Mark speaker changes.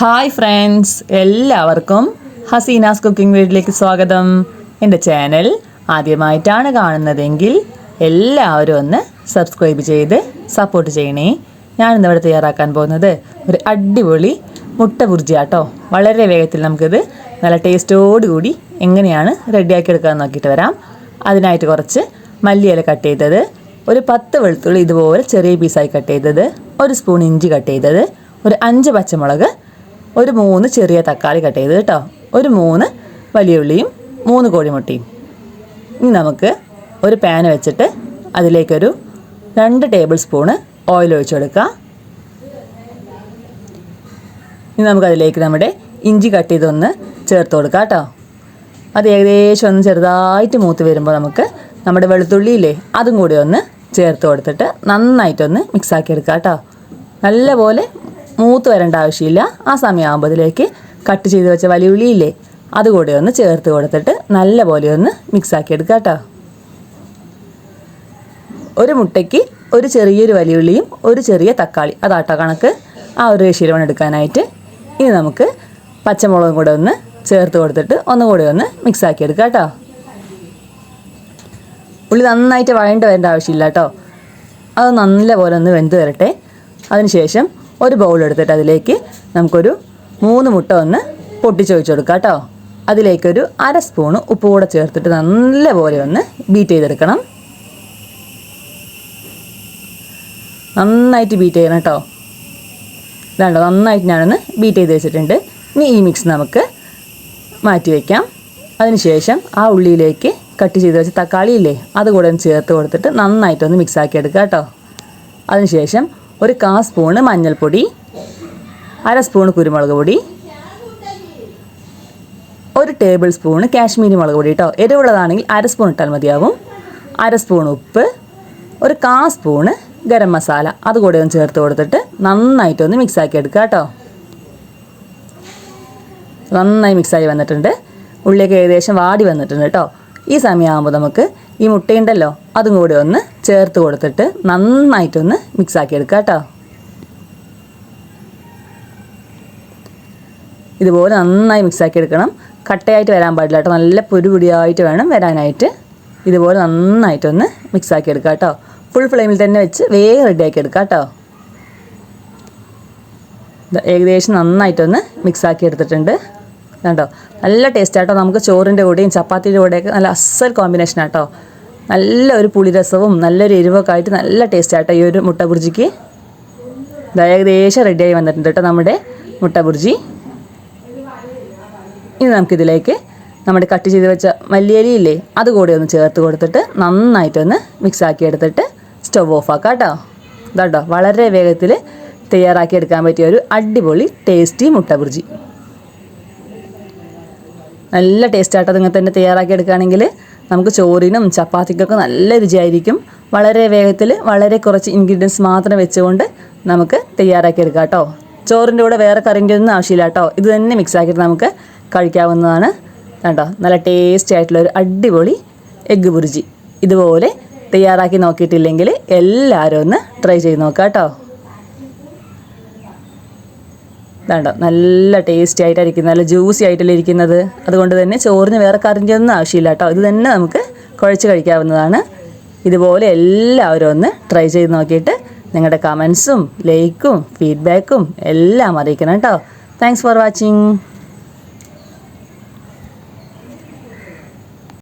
Speaker 1: Hi friends എല്ലാവർക്കും Hasina's cooking വീട്ടിലേക്ക് സ്വാഗതം. എന്റെ ചാനൽ ആദ്യമായിട്ടാണ് കാണുന്നതെങ്കിൽ എല്ലാവരും ഒന്ന് സബ്സ്ക്രൈബ് ചെയ്ത് സപ്പോർട്ട് ചെയ്യണേ. ഞാനിന്ന് ഇവിടെ തയ്യാറാക്കാൻ പോകുന്നത് ഒരു അടിപൊളി മുട്ട ബുർജിയാട്ടോ. വളരെ വേഗത്തിൽ നമുക്കിത് നല്ല ടേസ്റ്റോടുകൂടി എങ്ങനെയാണ് റെഡിയാക്കി എടുക്കാൻ നോക്കിയിട്ട് വരാം. അതിനായിട്ട് കുറച്ച് മല്ലിയില കട്ട് ചെയ്തത് ഒരു പത്ത് വെളുത്തുള്ളി ഇതുപോലെ ചെറിയ പീസായി കട്ട് ചെയ്തത് ഒരു സ്പൂൺ ഇഞ്ചി കട്ട് ചെയ്തത് ഒരു അഞ്ച് പച്ചമുളക് ഒരു മൂന്ന് ചെറിയ തക്കാളി കട്ട് ചെയ്ത് കേട്ടോ. ഒരു മൂന്ന് വലിയ ഉള്ളിയും മൂന്ന് കോഴിമുട്ടയും. ഇനി നമുക്ക് ഒരു പാൻ വെച്ചിട്ട് അതിലേക്കൊരു രണ്ട് ടേബിൾ സ്പൂണ് ഓയിൽ ഒഴിച്ചു കൊടുക്കാം. ഇനി നമുക്കതിലേക്ക് നമ്മുടെ ഇഞ്ചി കട്ട് ചെയ്തൊന്ന് ചേർത്ത് കൊടുക്കാം കേട്ടോ. അത് ഏകദേശം ഒന്ന് ചെറുതായിട്ട് മൂത്ത് വരുമ്പോൾ നമുക്ക് നമ്മുടെ വെളുത്തുള്ളിയില്ലേ അതും കൂടി ഒന്ന് ചേർത്ത് കൊടുത്തിട്ട് നന്നായിട്ടൊന്ന് മിക്സാക്കി എടുക്കാം കേട്ടോ. നല്ലപോലെ മൂത്ത് വരേണ്ട ആവശ്യമില്ല. ആ സമയമാകുമ്പോൾ അതിലേക്ക് കട്ട് ചെയ്ത് വെച്ച വലിയ ഉള്ളിയില്ലേ അതുകൂടി ഒന്ന് ചേർത്ത് കൊടുത്തിട്ട് നല്ലപോലെ ഒന്ന് മിക്സാക്കി എടുക്കുക കേട്ടോ. ഒരു മുട്ടയ്ക്ക് ഒരു ചെറിയൊരു വലിയുള്ളിയും ഒരു ചെറിയ തക്കാളി. അതാട്ടോ കണക്ക്. ആ ഒരു റേഷ്യോയിൽ എടുക്കാനായിട്ട്. ഇനി നമുക്ക് പച്ചമുളകും കൂടെ ഒന്ന് ചേർത്ത് കൊടുത്തിട്ട് ഒന്നുകൂടി ഒന്ന് മിക്സാക്കി എടുക്കുക കേട്ടോ. ഉള്ളി നന്നായിട്ട് വഴണ്ട് വരേണ്ട ആവശ്യമില്ല കേട്ടോ. അത് നല്ലപോലെ ഒന്ന് വെന്ത് വരട്ടെ. അതിനുശേഷം ഒരു ബൗൾ എടുത്തിട്ട് അതിലേക്ക് നമുക്കൊരു മൂന്ന് മുട്ട ഒന്ന് പൊട്ടിച്ച് ഒഴിച്ച് കൊടുക്കാം കേട്ടോ. അതിലേക്കൊരു അര സ്പൂണ് ഉപ്പ് കൂടെ ചേർത്തിട്ട് നല്ലപോലെ ഒന്ന് ബീറ്റ് ചെയ്തെടുക്കണം. നന്നായിട്ട് ബീറ്റ് ചെയ്യണം കേട്ടോ. ഇതാണ്ടോ നന്നായിട്ട് ഞാനൊന്ന് ബീറ്റ് ചെയ്ത് വെച്ചിട്ടുണ്ട്. ഇനി ഈ മിക്സ് നമുക്ക് മാറ്റി വയ്ക്കാം അതിനുശേഷം ആ ഉള്ളിയിലേക്ക് കട്ട് ചെയ്ത് വെച്ച തക്കാളി ഇല്ലേ അതുകൂടെ ഒന്ന് ചേർത്ത് കൊടുത്തിട്ട് നന്നായിട്ടൊന്ന് മിക്സാക്കി എടുക്കുക കേട്ടോ. അതിനുശേഷം ഒരു കാ സ്പൂണ് മഞ്ഞൾപ്പൊടി അര സ്പൂൺ കുരുമുളക് പൊടി ഒരു ടേബിൾ സ്പൂണ് കാശ്മീരി മുളക് പൊടി കേട്ടോ എരിവുള്ളതാണെങ്കിൽ അര സ്പൂൺ ഇട്ടാൽ മതിയാവും. അര സ്പൂൺ ഉപ്പ് ഒരു കാ സ്പൂണ് ഗരം മസാല. അതുകൂടെ ഒന്ന് ചേർത്ത് കൊടുത്തിട്ട് നന്നായിട്ടൊന്ന് മിക്സ് ആക്കി എടുക്കുക കേട്ടോ നന്നായി മിക്സായി വന്നിട്ടുണ്ട്. ഉള്ളിലേക്ക് ഏകദേശം വാടി വന്നിട്ടുണ്ട് കേട്ടോ ഈ സമയമാകുമ്പോൾ നമുക്ക് ഈ മുട്ടയുണ്ടല്ലോ അതും കൂടി ഒന്ന് ചേർത്ത് കൊടുത്തിട്ട് നന്നായിട്ടൊന്ന് മിക്സാക്കി എടുക്കുക കേട്ടോ. ഇതുപോലെ നന്നായി മിക്സാക്കി എടുക്കണം. കട്ടയായിട്ട് വരാൻ പാടില്ല കേട്ടോ. നല്ല പൊടിപൊടിയായിട്ട് വേണം വരാനായിട്ട്. ഇതുപോലെ നന്നായിട്ടൊന്ന് മിക്സാക്കി എടുക്കുക കേട്ടോ. ഫുൾ ഫ്ലെയിമിൽ തന്നെ വെച്ച് വേഗം റെഡിയാക്കി എടുക്കുക കേട്ടോ. ഏകദേശം നന്നായിട്ടൊന്ന് മിക്സാക്കി എടുത്തിട്ടുണ്ട്. കണ്ടോ? നല്ല ടേസ്റ്റ് ആട്ടോ നമുക്ക് ചോറിന്റെ കൂടെയും ചപ്പാത്തിയുടെ കൂടെയൊക്കെ നല്ല അസൽ കോമ്പിനേഷൻ ആട്ടോ നല്ല ഒരു പുളിരസവും നല്ലൊരു എരിവൊക്കെ ആയിട്ട് നല്ല ടേസ്റ്റ് ആട്ടോ ഈ ഒരു മുട്ട ബുർജിക്ക്. ഏകദേശം റെഡിയായി വന്നിട്ടുണ്ട് കേട്ടോ നമ്മുടെ മുട്ട ബുർജി. ഇനി നമുക്കിതിലേക്ക് നമ്മുടെ കട്ട് ചെയ്ത് വെച്ച മല്ലിയലിയില്ലേ അതുകൂടി ഒന്ന് ചേർത്ത് കൊടുത്തിട്ട് നന്നായിട്ടൊന്ന് മിക്സ് ആക്കി എടുത്തിട്ട് സ്റ്റവ് ഓഫ് ആക്കാം കേട്ടോ ഇതാട്ടോ വളരെ വേഗത്തിൽ തയ്യാറാക്കി എടുക്കാൻ പറ്റിയ ഒരു അടിപൊളി ടേസ്റ്റി മുട്ട ബുർജി. നല്ല ടേസ്റ്റ് ആട്ടോ നിങ്ങൾ തന്നെ തയ്യാറാക്കി എടുക്കുകയാണെങ്കിൽ നമുക്ക് ചോറിനും ചപ്പാത്തിക്കൊക്കെ നല്ല രുചിയായിരിക്കും. വളരെ വേഗത്തിൽ വളരെ കുറച്ച് ഇൻഗ്രീഡിയൻസ് മാത്രം വെച്ചുകൊണ്ട് നമുക്ക് തയ്യാറാക്കി എടുക്കാം കേട്ടോ. ചോറിന്റെ കൂടെ വേറെ കറിന്റെ ഒന്നും ആവശ്യമില്ല കേട്ടോ. ഇത് തന്നെ മിക്സ് ആക്കിയിട്ട് നമുക്ക് കഴിക്കാവുന്നതാണ് കേട്ടോ. നല്ല ടേസ്റ്റി ആയിട്ടുള്ള ഒരു അടിപൊളി എഗ്ഗ് ബുർജി. ഇതുപോലെ തയ്യാറാക്കി നോക്കിയിട്ടില്ലെങ്കിൽ എല്ലാവരും ഒന്ന് ട്രൈ ചെയ്ത് നോക്കാം കേട്ടോ. വേണ്ട നല്ല ടേസ്റ്റി ആയിട്ടായിരിക്കും നല്ല ജ്യൂസി ആയിട്ടല്ലേ ഇരിക്കുന്നത്. അതുകൊണ്ട് തന്നെ ചോറിന് വേറെ കറിന്റെ ഒന്നും ആവശ്യമില്ല കേട്ടോ. ഇത് തന്നെ നമുക്ക് കുഴച്ച് കഴിക്കാവുന്നതാണ്. ഇതുപോലെ എല്ലാവരും ഒന്ന് ട്രൈ ചെയ്ത് നോക്കിയിട്ട് നിങ്ങളുടെ കമൻസും ലൈക്കും ഫീഡ്ബാക്കും എല്ലാം അറിയിക്കണം കേട്ടോ. Thanks for watching